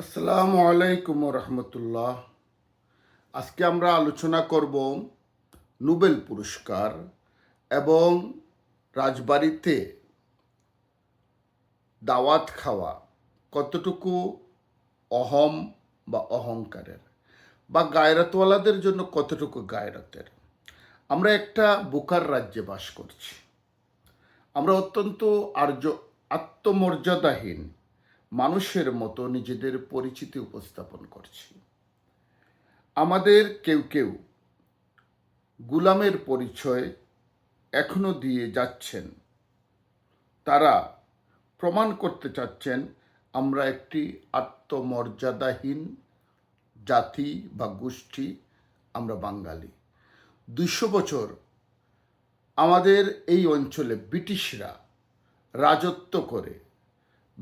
আসসালামু আলাইকুম রহমতুল্লাহ। আজকে আমরা আলোচনা করব নোবেল পুরস্কার এবং রাজবাড়িতে দাওয়াত খাওয়া কতটুকু অহম বা অহংকারের বা গায়রাতওয়ালাদের জন্য কতটুকু গায়রাতের। আমরা একটা বুকার রাজ্যে বাস করছি। আমরা অত্যন্ত আর্য, আত্মমর্যাদাহীন মানুষের মতো নিজেদের পরিচিতি উপস্থাপন করছি। আমাদের কেউ কেউ গুলামের পরিচয় এখনও দিয়ে যাচ্ছেন। তারা প্রমাণ করতে চাচ্ছেন, আমরা একটি আত্মমর্যাদাহীন জাতি বা গোষ্ঠী, আমরা বাঙালি। দুশো বছর আমাদের এই অঞ্চলে ব্রিটিশরা রাজত্ব করে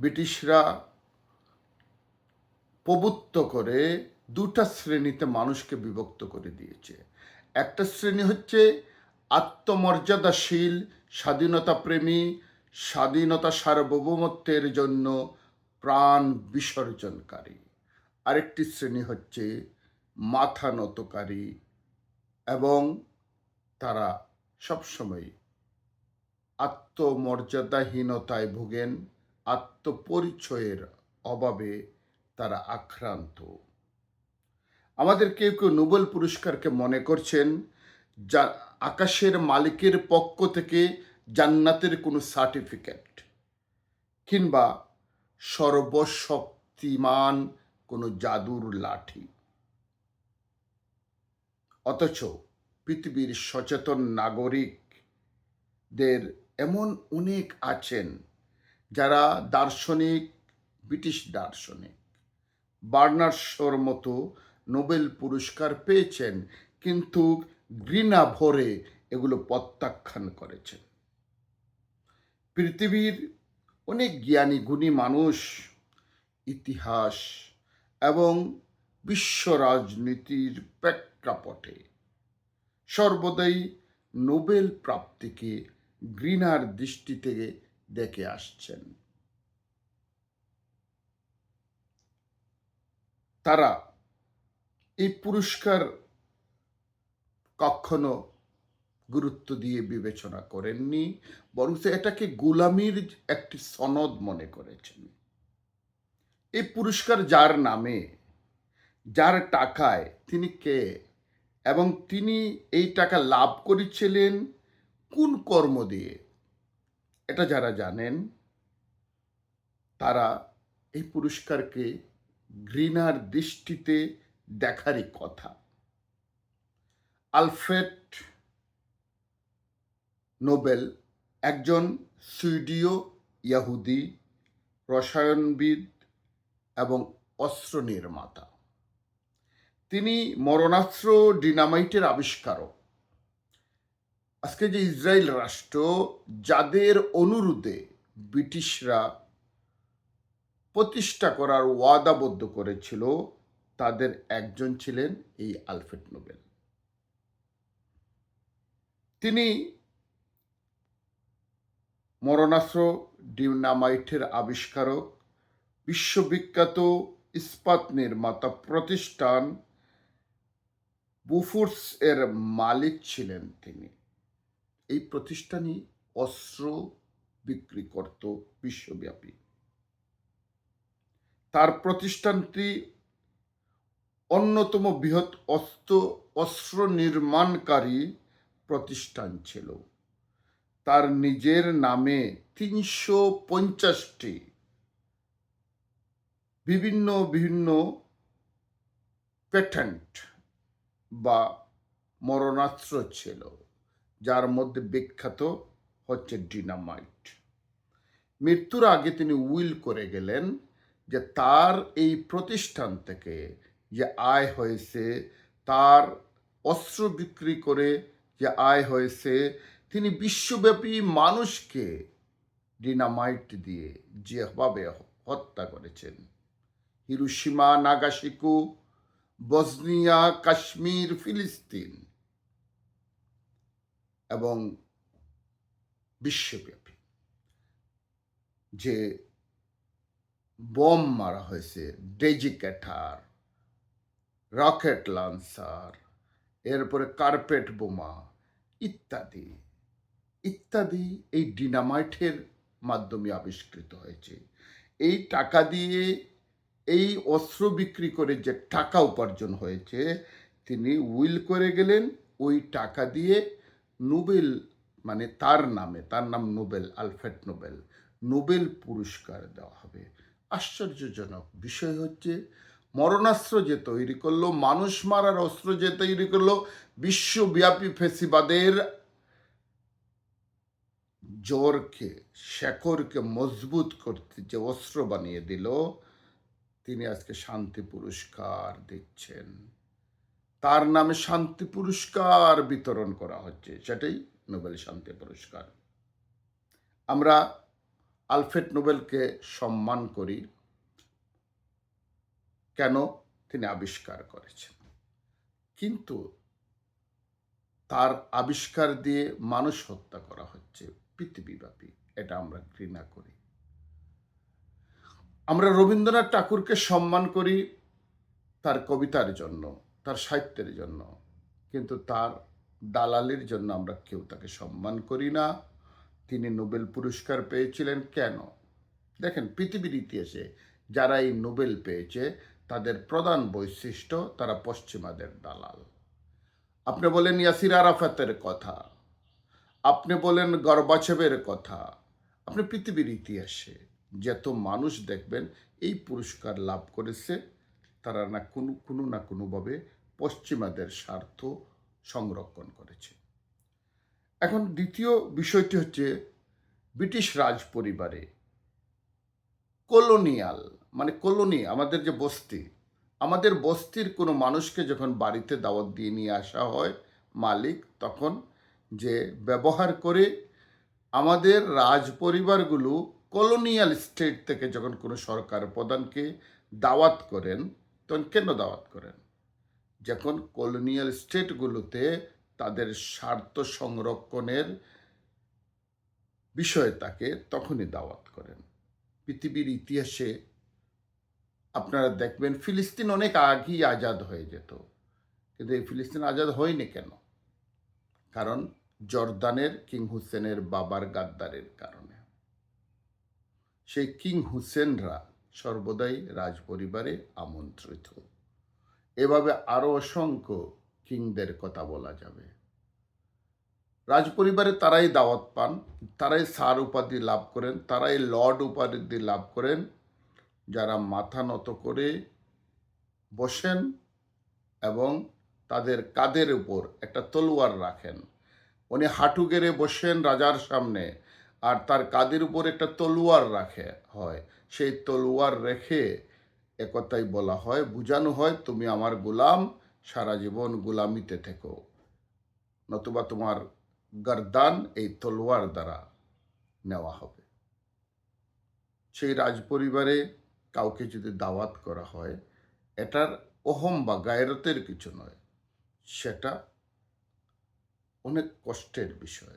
ব্রিটিশরা প্রভুত্ব করে দুটা শ্রেণীতে মানুষকে বিভক্ত করে দিয়েছে। একটা শ্রেণি হচ্ছে আত্মমর্যাদাশীল স্বাধীনতা প্রেমী স্বাধীনতা সার্বভৌমত্বের জন্য প্রাণ বিসর্জনকারী। আরেকটি শ্রেণি হচ্ছে মাথা নতকারী এবং তারা সবসময় আত্মমর্যাদাহীনতায় ভোগেন। আত্মপরিচয়ের অভাবে তারা আক্রান্ত। আমাদের কেউ কেউ নোবেল পুরস্কারকে মনে করছেন, যা আকাশের মালিকের পক্ষ থেকে জান্নাতের কোনো সার্টিফিকেট কিংবা সর্বশক্তিমান কোনো জাদুর লাঠি। অথচ পৃথিবীর সচেতন নাগরিকদের এমন অনেক আছেন যারা দার্শনিক, ব্রিটিশ দার্শনিক। বার্নার্সর মতো নোবেল পুরস্কার পেয়েছেন, কিন্তু ঘৃণা ভরে এগুলো প্রত্যাখ্যান করেছেন। পৃথিবীর অনেক জ্ঞানী, গুণী মানুষ, ইতিহাস এবং বিশ্ব রাজনীতির প্রেক্ষাপটে সর্বদাই নোবেল প্রাপ্তিকে ঘৃণার দৃষ্টিতে দেখে আসছেন। তারা এই পুরস্কার কখনো গুরুত্ব দিয়ে বিবেচনা করেননি বরং এটাকে গোলামির একটি সনদ মনে করেছেন। এই পুরস্কার যার নামে, যার টাকায় তিনি কে এবং তিনি এই টাকা লাভ করেছিলেন, কোন কর্ম দিয়ে? এটা যারা জানেন, তারা এই পুরস্কারকে ঘৃণার দৃষ্টিতে দেখারই কথা। আলফ্রেড নোবেল একজন সুইডীয় ইয়াহুদি রসায়নবিদ এবং অস্ত্র নির্মাতা। তিনি মরণাস্ত্র ডিনামাইটের আবিষ্কারক। আজকে যে ইসরায়েল রাষ্ট্র যাদের অনুরোধে ব্রিটিশরা প্রতিষ্ঠা করার ওয়াদাবদ্ধ করেছিল, তাদের একজন ছিলেন এই আলফ্রেড নোবেল। তিনি মরণাস্ত্র, ডিনামাইটের আবিষ্কারক, বিশ্ববিখ্যাত ইস্পাত নির্মাতা প্রতিষ্ঠান বুফুর্স এর মালিক ছিলেন তিনি। এই প্রতিষ্ঠানই অস্ত্র বিক্রি করত বিশ্বব্যাপী। তার প্রতিষ্ঠানটি অন্যতম বৃহৎ অস্ত্র অস্ত্র নির্মাণকারী প্রতিষ্ঠান ছিল। তার নিজের নামে তিনশো পঞ্চাশটি বিভিন্ন বিভিন্ন প্যাটেন্ট বা মরণাস্ত্র ছিল। যার মধ্যে বিখ্যাত হচ্ছে ডিনামাইট। মৃত্যুর আগে তিনি উইল করে গেলেন যে তার এই প্রতিষ্ঠান থেকে যে আয় হয়েছে, তার অস্ত্র বিক্রি করে যে আয় হয়েছে, তিনি বিশ্বব্যাপী মানুষকে ডিনামাইট দিয়ে যেভাবে হত্যা করেছেন। হিরুসীমা নাগাসিকু বসনিয়া, কাশ্মীর, ফিলিস্তিন এবং বিশ্বব্যাপী যে বোম মারা হয়েছে ডেজিক্যাটার রকেট লঞ্চার এরপরে কার্পেট বোমা ইত্যাদি ইত্যাদি এই ডিনামাইটের মাধ্যমে আবিষ্কৃত হয়েছে। এই টাকা দিয়ে এই অস্ত্র বিক্রি করে যে টাকা উপার্জন হয়েছে, তিনি উইল করে গেলেন, ওই টাকা দিয়ে নোবেল মানে তার নামে, তার নাম নোবেল, আলফ্রেড নোবেল নোবেল পুরস্কার দেওয়া হবে। আশ্চর্যজনক বিষয় হচ্ছে, মরণাস্ত্র যে তৈরি করল, মানুষ মারার অস্ত্র যে তৈরি করল, বিশ্বব্যাপী ফেসিবাদের জোরকে শেকড়কে মজবুত করতে যে অস্ত্র বানিয়ে দিল, তিনি আজকে শান্তি পুরস্কার দিচ্ছেন। তার নামে শান্তি পুরস্কার বিতরণ করা হচ্ছে। সেটাই নোবেল শান্তি পুরস্কার। আমরা আলফ্রেড নোবেলকে সম্মান করি। কেন? তিনি আবিষ্কার করেছেন। কিন্তু তার আবিষ্কার দিয়ে মানুষ হত্যা করা হচ্ছে পৃথিবীব্যাপী। এটা আমরা ঘৃণা করি। আমরা রবীন্দ্রনাথ ঠাকুরকে সম্মান করি তার কবিতার জন্য। তার সাহিত্যের জন্য। কিন্তু তার দালালির জন্য আমরা কেউ তাকে সম্মান করি না। তিনি নোবেল পুরস্কার পেয়েছিলেন কেন? দেখেন, পৃথিবীর ইতিহাসে যারা এই নোবেল পেয়েছে, তাদের প্রধান বৈশিষ্ট্য তারা পশ্চিমাদের দালাল। আপনি বলেন ইয়াসির আরাফাতের কথা। আপনি বলেন গর্বাচেবের কথা। আপনি পৃথিবীর ইতিহাসে যত মানুষ দেখবেন, এই পুরস্কার লাভ করেছে, তারা না কোনো কোনো না কোনোভাবে পশ্চিমাদের স্বার্থ সংরক্ষণ করেছে। এখন দ্বিতীয় বিষয়টি হচ্ছে ব্রিটিশ রাজ পরিবারে কলোনিয়াল মানে কলোনি, আমাদের যে বস্তি, আমাদের বস্তির কোনো মানুষকে যখন বাড়িতে দাওয়াত দিয়ে নিয়ে আসা হয় মালিক, তখন যে ব্যবহার করে আমাদের রাজ পরিবারগুলো কলোনিয়াল স্টেট থেকে যখন কোনো সরকার প্রধানকে দাওয়াত করেন, তখন কেন দাওয়াত করেন? যখন কলোনিয়াল স্টেটগুলোতে তাদের স্বার্থ সংরক্ষণের বিষয়ে তাকে তখনই দাওয়াত করেন। পৃথিবীর ইতিহাসে আপনারা দেখবেন ফিলিস্তিন অনেক আগেই আজাদ হয়ে যেত। কিন্তু এই ফিলিস্তিন আজাদ হয়নি কেন? কারণ জর্দানের কিং হুসেনের বাবার গাদ্দারের কারণে। সেই কিং হুসেনরা সর্বদাই রাজপরিবারে আমন্ত্রিত। এভাবে আরও অসংখ্য কিংদের কথা বলা যাবে। রাজপরিবারে তারাই দাওয়াত পান, তারাই সার উপাধি লাভ করেন, তারাই লর্ড উপাধি লাভ করেন। যারা মাথা নত করে বসেন এবং তাদের কাদের উপর একটা তলোয়ার রাখেন। উনি হাঁটু গেড়ে বসেন রাজার সামনে আর তার কাদের উপর একটা তলোয়ার রাখে, হয়। সেই তলোয়ার রেখে একথাই বলা হয়, বোঝানো হয়, তুমি আমার গোলাম, সারা জীবন গোলামিতে থেকো। নতুবা তোমার গরদান এই তলোয়ার দ্বারা নেওয়া হবে। সেই রাজপরিবারে কাউকে যদি দাওয়াত করা হয়, এটার অহম বা গায়রতের কিছু নয়। সেটা অনেক কষ্টের বিষয়।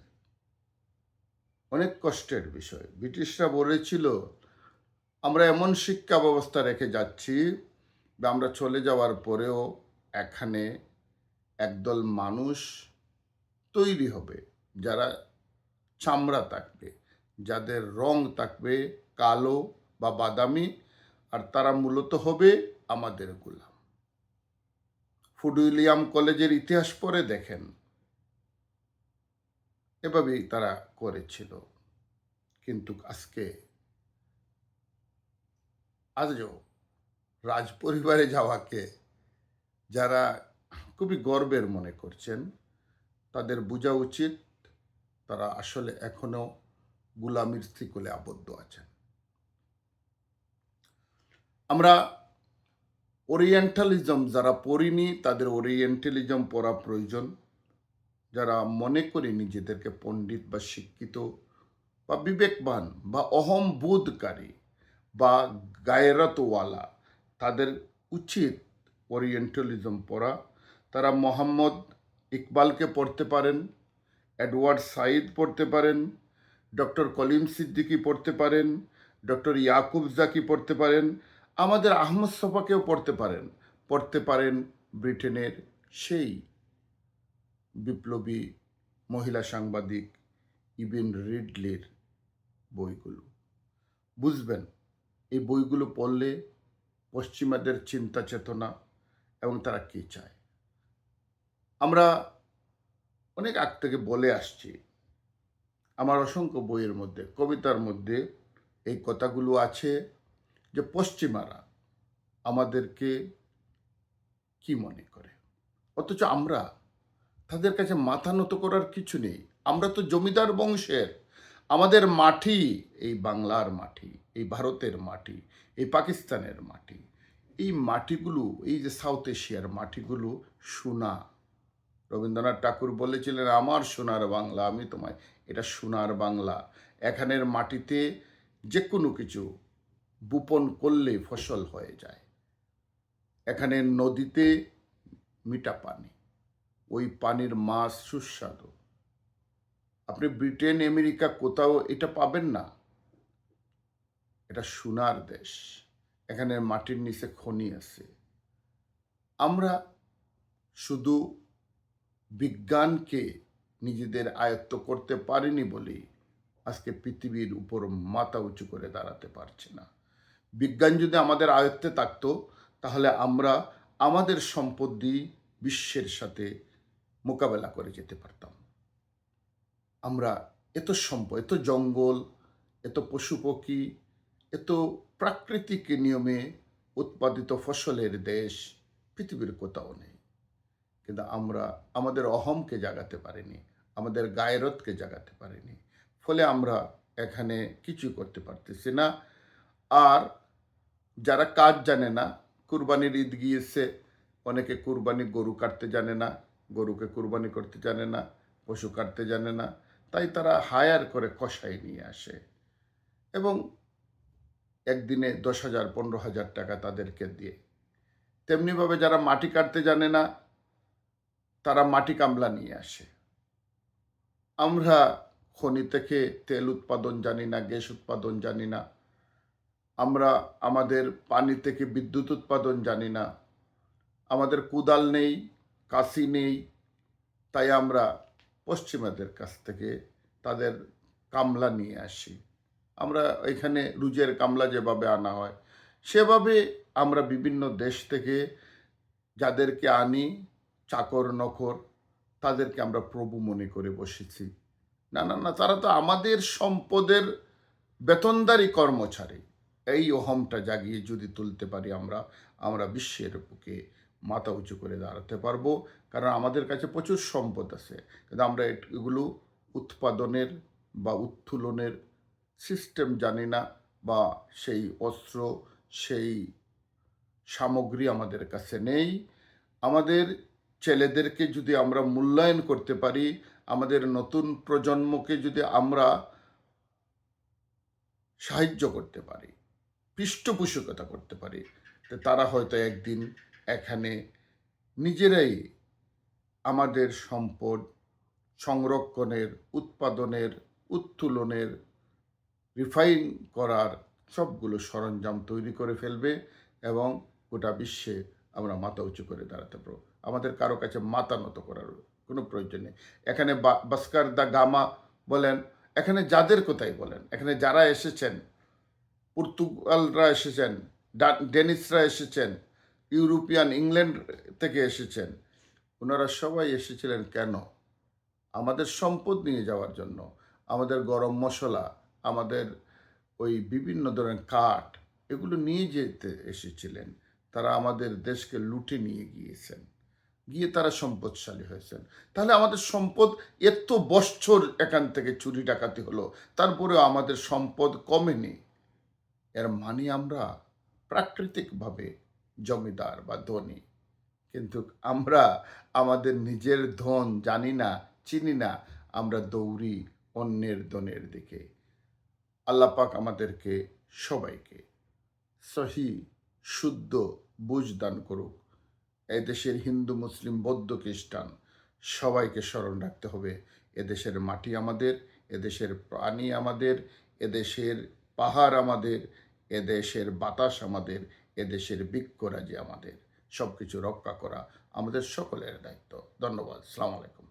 অনেক কষ্টের বিষয়। ব্রিটিশরা বলেছিল আমরা এমন শিক্ষা ব্যবস্থা রেখে যাচ্ছি আমরা চলে যাওয়ার পরেও এখানে একদল মানুষ তৈরি হবে, যারা চামড়া থাকবে, যাদের রং থাকবে কালো বা বাদামি, আর তারা মূলত হবে আমাদের গোলাম। ফুড উইলিয়াম কলেজের ইতিহাস পড়ে দেখেন, এভাবেই তারা করেছিল। কিন্তু আজকে আজও রাজপরিবারে যাওয়াকে যারা খুবই গর্বের মনে করছেন, তাদের বোঝা উচিত তারা আসলে এখনও গুলামির স্থিকলে আবদ্ধ আছেন। আমরা ওরিয়েন্টালিজম যারা পড়িনি, তাদের ওরিয়েন্টালিজম পড়া প্রয়োজন। যারা মনে করি নিজেদেরকে পণ্ডিত বা শিক্ষিত বা বিবেকবান বা অহম বোধকারী বা গায়রতওয়ালা, তাদের উচিত ওরিয়েন্টালিজম পড়া। তারা মোহাম্মদ ইকবালকে পড়তে পারেন, এডওয়ার্ড সাইদ পড়তে পারেন, ডক্টর কলিম সিদ্দিকি পড়তে পারেন, ডক্টর ইয়াকুব জাকি পড়তে পারেন, আমাদের আহমদ সফাকেও পড়তে পারেন। পড়তে পারেন ব্রিটেনের সেই বিপ্লবী মহিলা সাংবাদিক ইবিন রিডলির বইগুলো। বুঝবেন এই বইগুলো পড়লে পশ্চিমাদের চিন্তা চেতনা এবং তারা কী চায়? আমরা অনেক আগ থেকে বলে আসছি, আমার অসংখ্য বইয়ের মধ্যে, কবিতার মধ্যে এই কথাগুলো আছে যে পশ্চিমারা আমাদেরকে কি মনে করে? অথচ আমরা তাদের কাছে মাথা নত করার কিছু নেই। আমরা তো জমিদার বংশের। আমাদের মাটি, এই বাংলার মাটি, এই ভারতের মাটি, এই পাকিস্তানের মাটি, এই মাটিগুলো, এই যে সাউথ এশিয়ার মাটিগুলো সোনা। রবীন্দ্রনাথ ঠাকুর বলেছিলেন, আমার সোনার বাংলা, আমি তোমায় এটা সোনার বাংলা। এখানের মাটিতে যে কোনো কিছু বুপন করলে ফসল হয়ে যায়। এখানে নদীতে মিঠা পানি। ওই পানির মাছ সুস্বাদু। আপনি ব্রিটেন, আমেরিকা কোথাও এটা পাবেন না। এটা সোনার দেশ। এখানে মাটির নিচে খনি আছে। আমরা শুধু বিজ্ঞানকে নিজেদের আয়ত্ত করতে পারিনি বলেই আজকে পৃথিবীর উপর মাথা উঁচু করে দাঁড়াতে পারছি না। বিজ্ঞান যদি আমাদের আয়ত্তে থাকতো, তাহলে আমরা আমাদের সম্পদ দিয়ে বিশ্বের সাথে মোকাবেলা করে যেতে পারতাম। আমরা এত সম্পদ এত জঙ্গল, এত পশু পক্ষী, এত প্রাকৃতিক নিয়মে উৎপাদিত ফসলের দেশ পৃথিবীর কোথাও নেই। কিন্তু আমরা আমাদের অহমকে জাগাতে পারিনি, আমাদের গায়রতকে জাগাতে পারিনি। ফলে আমরা এখানে কিছু করতে পারতেছি না। আর যারা কাজ জানে না, কুরবানির ঈদ গিয়েছে, অনেকে কুরবানি গরু কাটতে জানে না, গরুকে কুরবানি করতে জানে না, পশু কাটতে জানে না। তাই তারা হায়ার করে কষাই নিয়ে আসে। এবং একদিনে দশ হাজার, পনেরো হাজার টাকা তাদেরকে দিয়ে। তেমনিভাবে যারা মাটি কাটতে জানে না, তারা মাটি কামলা নিয়ে আসে। আমরা খনি থেকে তেল উৎপাদন জানি না, গ্যাস উৎপাদন জানি না। আমরা আমাদের পানি থেকে বিদ্যুৎ উৎপাদন জানি না। আমাদের কুদাল নেই, কাশি নেই, তাই আমরা পশ্চিমাদের কাছ থেকে তাদের কামলা নিয়ে আসি। আমরা এখানে রুজের কামলা যেভাবে আনা হয়, সেভাবে আমরা বিভিন্ন দেশ থেকে যাদেরকে আনি, চাকর নকর, তাদেরকে আমরা প্রভু মনে করে বসেছি। না না না, তারা তো আমাদের সম্পদের বেতনদারি কর্মচারী। এই অহমটা জাগিয়ে যদি তুলতে পারি আমরা আমরা বিশ্বের বুকে মাথা উঁচু করে দাঁড়াতে পারব। কারণ আমাদের কাছে প্রচুর সম্পদ আছে। কিন্তু আমরা এগুলো উৎপাদনের বা উত্তোলনের সিস্টেম জানি না বা সেই অস্ত্র, সেই সামগ্রী আমাদের কাছে নেই। আমাদের ছেলেদেরকে যদি আমরা মূল্যায়ন করতে পারি, আমাদের নতুন প্রজন্মকে যদি আমরা সাহায্য করতে পারি, পৃষ্ঠপোষকতা করতে পারি তারা হয়তো একদিন এখানে নিজেরাই আমাদের সম্পদ সংরক্ষণের, উৎপাদনের, উত্তোলনের রিফাইন করার সবগুলো সরঞ্জাম তৈরি করে ফেলবে এবং গোটা বিশ্বে আমরা মাথা উঁচু করে দাঁড়াতে পারব। আমাদের কারও কাছে মাথা নত করার কোনো প্রয়োজন নেই। এখানে বাস্কার দা গামা বলেন, এখানে যাদের কোথায় বলেন, এখানে যারা এসেছেন, পর্তুগালরা এসেছেন ডেনিসরা এসেছেন, ইউরোপিয়ান, ইংল্যান্ড থেকে এসেছেন ওনারা সবাই এসেছিলেন কেন? আমাদের সম্পদ নিয়ে যাওয়ার জন্য, আমাদের গরম মশলা, আমাদের ওই বিভিন্ন ধরনের কাঠ, এগুলো নিয়ে যেতে এসেছিলেন। তারা আমাদের দেশকে লুটে নিয়ে গিয়েছেন, গিয়ে তারা সম্পদশালী হয়েছেন। তাহলে আমাদের সম্পদ এত বৎসর এখান থেকে চুরি ডাকাতি হলো, তারপরেও আমাদের সম্পদ কমেনি। এর মানে আমরা প্রাকৃতিকভাবে জমিদার বা ধনী। কিন্তু আমরা আমাদের নিজের ধন জানি না, চিনি না, আমরা দৌড়ি অন্যের ধনের দিকে। আল্লাপাক আমাদেরকে সবাইকে সহি, শুদ্ধ বুঝ দান করুক। এদেশের হিন্দু, মুসলিম, বৌদ্ধ খ্রিস্টান সবাইকে স্মরণ রাখতে হবে। এদেশের মাটি আমাদের এদেশের প্রাণী আমাদের এদেশের পাহাড় আমাদের এদেশের বাতাস আমাদের এদেশের বৃক্ষরাজি আমাদের। সব কিছু রক্ষা করা আমাদের সকলের দায়িত্ব। ধন্যবাদ। সালাম আলাইকুম।